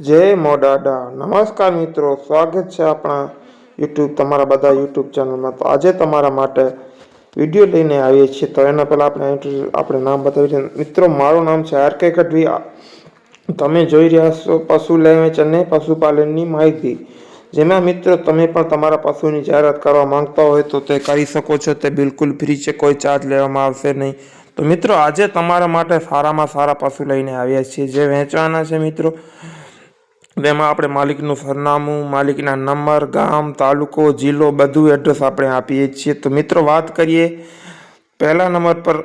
જય મોડાડા નમસ્કાર મિત્રો, સ્વાગત છે આપણા યુટ્યુબ તમારા બધા યુટ્યુબ ચેનલમાં તો આજે તમારા માટે વીડિયો લઈને આવીએ છીએ. તો એના પહેલાં આપણે આપણે નામ બતાવી દઈએ. મિત્રો, મારું નામ છે આર કે ગઢવી તમે જોઈ રહ્યા છો પશુ લેવેચ અને પશુપાલનની માહિતી. જેમાં મિત્રો, તમે પણ તમારા પશુની જાહેરાત કરવા માંગતા હોય તો તે કરી શકો છો. તે બિલકુલ ફ્રી છે, કોઈ ચાર્જ લેવામાં આવશે નહીં. તો મિત્રો, આજે તમારા માટે સારામાં સારા પશુ લઈને આવ્યા છીએ. જે વેચવાના છે મિત્રો તેમાં આપણે માલિકનું સરનામું, માલિકના નંબર, ગામ, તાલુકો, જિલ્લો બધું એડ્રેસ આપણે આપીએ છીએ. તો મિત્રો, વાત કરીએ પહેલા નંબર પર.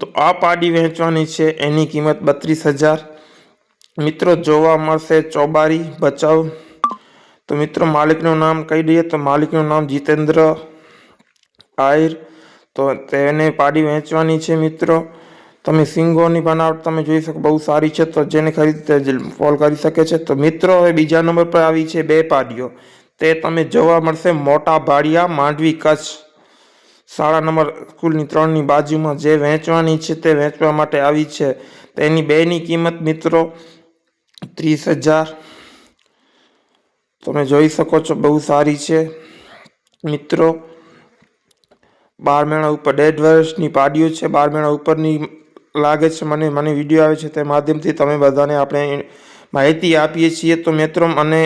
તો આ પાડી વહેંચવાની છે, એની કિંમત બત્રીસ હજાર. મિત્રો, જોવા મળશે ચોબારી બચાવ તો મિત્રો, માલિકનું નામ કહી દઈએ તો માલિકનું નામ જીતેન્દ્ર આહિર. તો તેને પાડી વહેંચવાની છે, મિત્રો. તમે સિંગોની બનાવટ તમે જોઈ શકો, બહુ સારી છે, તો જેને ખરીદી તે ફોલ કરી શકે છે. તો મિત્રો, હવે બીજા નંબર પર આવી છે બે પાડીઓ. તે તમે જોવા મળશે, મોટા ભાડિયા માંડવી કચ્છ. શાળા નંબર સ્કૂલની ત્રણની બાજુમાં જે વેચવાની છે તે વેચવા માટે આવી છે. તેની બેની કિંમત મિત્રો ત્રીસ હજાર. તમે જોઈ શકો છો, બહુ સારી છે. મિત્રો બાર મહિના ઉપર, દેઢ વર્ષની પાડીઓ છે બાર મહિના ઉપરની લાગે છે, મને મને વીડિયો આવે છે તે માધ્યમથી તમે બધાને આપણે માહિતી આપીએ છીએ. તો મિત્રો, મને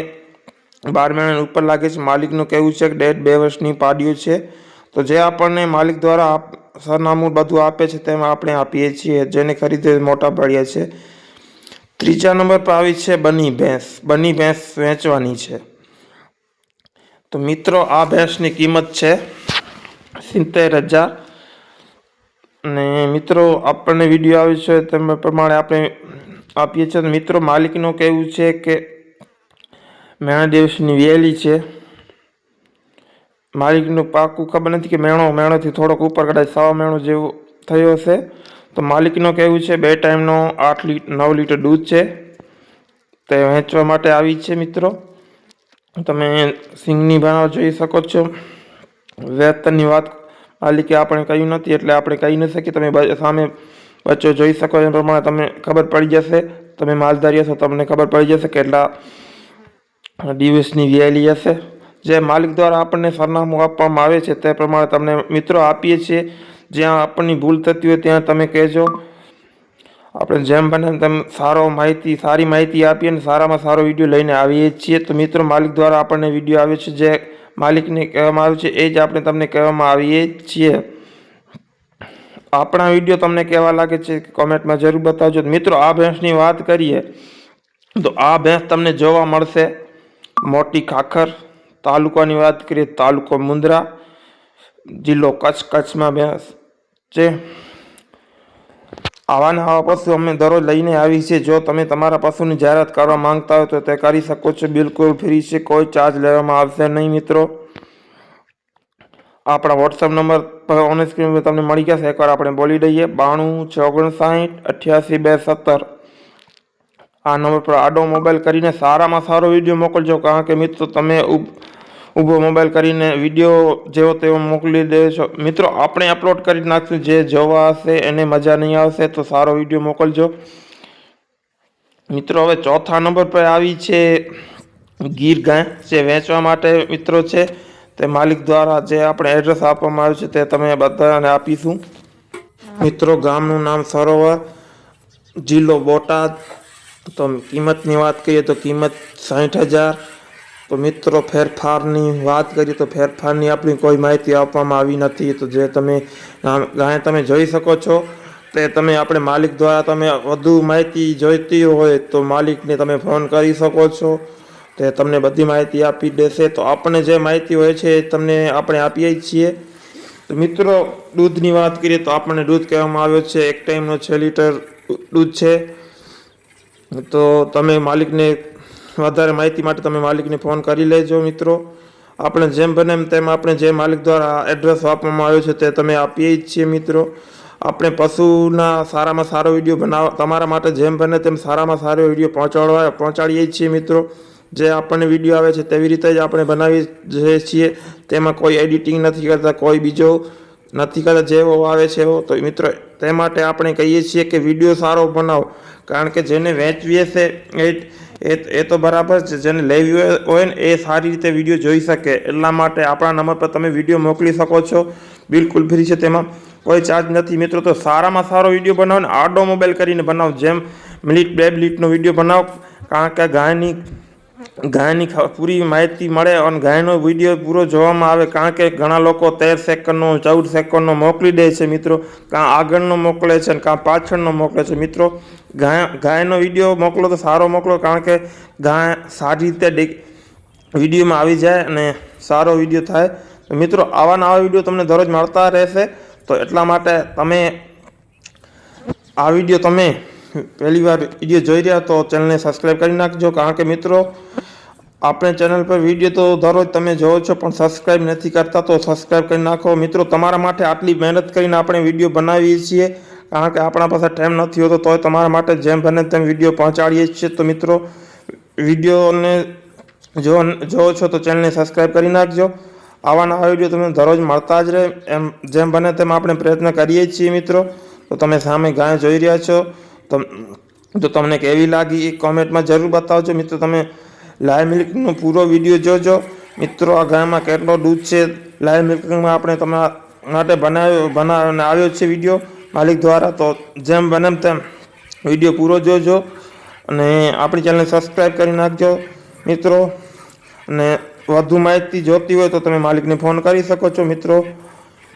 બાર મહિના ઉપર લાગે છે, માલિકનું કહેવું છે કે ડેટ બે વર્ષની પાડ્યું છે. તો જે આપણને માલિક દ્વારા સરનામું બધું આપે છે તેમાં આપણે આપીએ છીએ, જેને ખરીદે મોટા પાડ્યા છે. ત્રીજા નંબર પર આવી છે બની ભેંસ બની ભેંસ વેચવાની છે. તો મિત્રો, આ ભેંસની કિંમત છે સિત્તેર હજાર અને મિત્રો, આપણને વીડિયો આવે છે તેમ પ્રમાણે આપણે આપીએ છીએ. તો મિત્રો, માલિકનું કહેવું છે કે મેણા દિવસની વેલી છે. માલિકનું પાકું ખબર નથી કે મેણો, મેણોથી થોડોક ઉપર કદાચ સવા મેણો જેવો થયો હશે. તો માલિકનું કહેવું છે, બે ટાઈમનો આઠ લીટ નવ લીટર દૂધ છે. તે વહેંચવા માટે આવી છે, મિત્રો. તમે સિંગની બનાવ જોઈ શકો છો. વેતનની વાત માલિકે આપણે કહ્યું નથી, એટલે આપણે કહી ન શકીએ. તમે સામે બચ્ચો જોઈ શકો એ પ્રમાણે તમને ખબર પડી જશે. તમે માલધારી હશો, તમને ખબર પડી જશે કેટલા દિવસની વ્યાયેલી હશે. જે માલિક દ્વારા આપણને સરનામું આપવામાં આવે છે, તે પ્રમાણે તમને મિત્રો આપીએ છીએ. જ્યાં આપણની ભૂલ થતી હોય ત્યાં તમે કહેજો. આપણે જેમ બને તેમ સારો માહિતી, સારી માહિતી આપીએ અને સારામાં સારો વીડિયો લઈને આવીએ છીએ. તો મિત્રો, માલિક દ્વારા આપણને વીડિયો આવે છે, જે માલિકને કહેવામાં આવ્યું છે, એ જ આપણે તમને કહેવામાં આવીએ છીએ. આપણા વીડિયો તમને કેવા લાગે છે કોમેન્ટમાં જરૂર બતાવજો. મિત્રો, આ ભેંસની વાત કરીએ, તો આ ભેંસ તમને જોવા મળશે. મોટી ખાખર, તાલુકાની વાત કરીએ, તાલુકો મુન્દ્રા જિલ્લો કચ્છ, કચ્છમાં ભેંસ છે. આવા ને આવા પશુ અમે દરરોજ લઈને આવી છે. જો તમે તમારા પશુની જાહેરાત કરવા માંગતા હો તો તે કરી શકો છો. બિલકુલ ફ્રી છે. કોઈ ચાર્જ લેવામાં આવશે નહીં મિત્રો. આપણા વોટ્સઅપ નંબર પર ઓન સ્ક્રીન પર તમને મળી ગયા છે એકવાર આપણે બોલી દઈએ. બાણું છ ઓગણસાઠ અઠ્યાસી, બે સત્તર. આ નંબર પર આડો મોબાઈલ કરીને સારામાં સારો વીડિયો મોકલજો. કારણ કે મિત્રો, તમે ઊભો મોબાઈલ કરીને વીડિયો જેવો તેવો મોકલી દેશો મિત્રો, આપણે અપલોડ કરી નાખશું. જે જોવા હશે, એને મજા નહીં આવશે, તો સારો વીડિયો મોકલજો. મિત્રો, હવે ચોથા નંબર પર આવી છે ગીર ગાય, જે વેચવા માટે મિત્રો છે. તે માલિક દ્વારા જે આપણે એડ્રેસ આપવામાં આવ્યું છે, તે તમે બધાને આપીશું. મિત્રો, ગામનું નામ સરોવર, જિલ્લો બોટાદ. તો કિંમતની વાત કરીએ તો કિંમત સાઠ હજાર તો મિત્રો, ફેરફારની વાત કરીએ તો ફેરફારની આપણી કોઈ માહિતી આપવામાં આવી નથી. તો જે તમે ગાય તમે જોઈ શકો છો, તે તમે આપણે માલિક દ્વારા તમે વધુ માહિતી જોઈતી હોય તો માલિકને તમે ફોન કરી શકો છો. તે તમને બધી માહિતી આપી દેશે. તો આપણને જે માહિતી હોય છે એ તમને આપણે આપીએ છીએ. તો મિત્રો, દૂધની વાત કરીએ તો આપણને દૂધ કહેવામાં આવ્યો છે. એક ટાઈમનો છ લીટર દૂધ છે. તો તમે માલિકને વધારે માહિતી માટે તમે માલિકને ફોન કરી લેજો, મિત્રો. આપણે જેમ બને એમ તેમ આપણે જે માલિક દ્વારા એડ્રેસ આપવામાં આવ્યો છે તે તમે આપીએ જ છીએ મિત્રો. આપણે પશુના સારામાં સારો વીડિયો બનાવ, તમારા માટે જેમ બને તેમ સારામાં સારો વીડિયો પહોંચાડવા, પહોંચાડીએ છીએ મિત્રો. જે આપણને વીડિયો આવે છે તેવી રીતે જ આપણે બનાવીએ છીએ, તેમાં કોઈ એડિટિંગ નથી કરતા, કોઈ બીજો નથી કરતા જેવો આવે છે એવો. તો મિત્રો, તે માટે આપણે કહીએ છીએ કે વીડિયો સારો બનાવો. કારણ કે જેને વેચવીએ છે એ એ તો બરાબર છે. જેને લેવી હોય ને એ સારી રીતે વીડિયો જોઈ શકે. એટલા માટે આપણા નંબર પર તમે વીડિયો મોકલી શકો છો. બિલકુલ ફ્રી છે તેમાં. કોઈ ચાર્જ નથી. મિત્રો, તો સારામાં સારો વીડિયો બનાવો ને આડો મોબાઈલ કરીને બનાવો. જેમ મિનિટ બે મિનિટનો વીડિયો બનાવો. કારણ કે ગાયની ગાયની પૂરી માહિતી મળે અને ગાયનો વીડિયો પૂરો જોવામાં આવે કારણ કે ઘણા લોકો તેર સેકન્ડનો, ચૌદ સેકન્ડનો મોકલી દે છે મિત્રો. કાં આગળનો મોકલે છે ને કાં પાછળનો મોકલે છે. મિત્રો, ગાય, ગાયનો વીડિયો મોકલો તો સારો મોકલો કારણ કે ગાય સારી રીતે વિડીયોમાં આવી જાય અને સારો વીડિયો થાય. મિત્રો, આવા નવા વીડિયો તમને દરરોજ મળતા રહેશે. તો એટલા માટે તમે આ વીડિયો તમે પહેલી વાર વીડિયો જોઈ રહ્યા તો ચેનલને સબસ્ક્રાઈબ કરી નાખજો. કારણ કે મિત્રો આપણે ચેનલ પર વીડિયો તો દરરોજ તમે જોવો છો, પણ સબસ્ક્રાઈબ નથી કરતા તો સબસ્ક્રાઈબ કરી નાખો. મિત્રો, તમારા માટે આટલી મહેનત કરીને આપણે વીડિયો બનાવીએ છીએ, કારણ કે આપણા પાસે ટાઈમ નથી હોતો, તોય તમારા માટે જેમ બને તેમ વીડિયો પહોંચાડીએ છીએ. તો મિત્રો વિડીયોને જો જોવો છો તો ચેનલને સબસ્ક્રાઈબ કરી નાખજો. આવા નવા વીડિયો તમને દરરોજ મળતા જ રહે. એમ જેમ બને તેમ આપણે પ્રયત્ન કરીએ છીએ, મિત્રો. તો તમે સામે ગાય જોઈ રહ્યા છો. તો તમને કેવી લાગી એ કોમેન્ટમાં જરૂર બતાવજો. મિત્રો, તમે લાઈવ મિલ્કનો પૂરો વીડિયો જોજો. મિત્રો, આ ગાયમાં કેટલો દૂધ છે? લાઈવ મિલ્કમાં આપણે તમારા માટે બનાવ્યો બનાવીને આવ્યો છે વીડિયો માલિક દ્વારા. તો જેમ બને તેમ વીડિયો પૂરો જોજો અને આપણી ચેનલને સબસ્ક્રાઈબ કરી નાખજો મિત્રો. અને વધુ માહિતી જોતી હોય તો તમે માલિકને ફોન કરી શકો છો મિત્રો.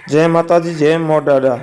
જય માતાજી, જય મોડાડા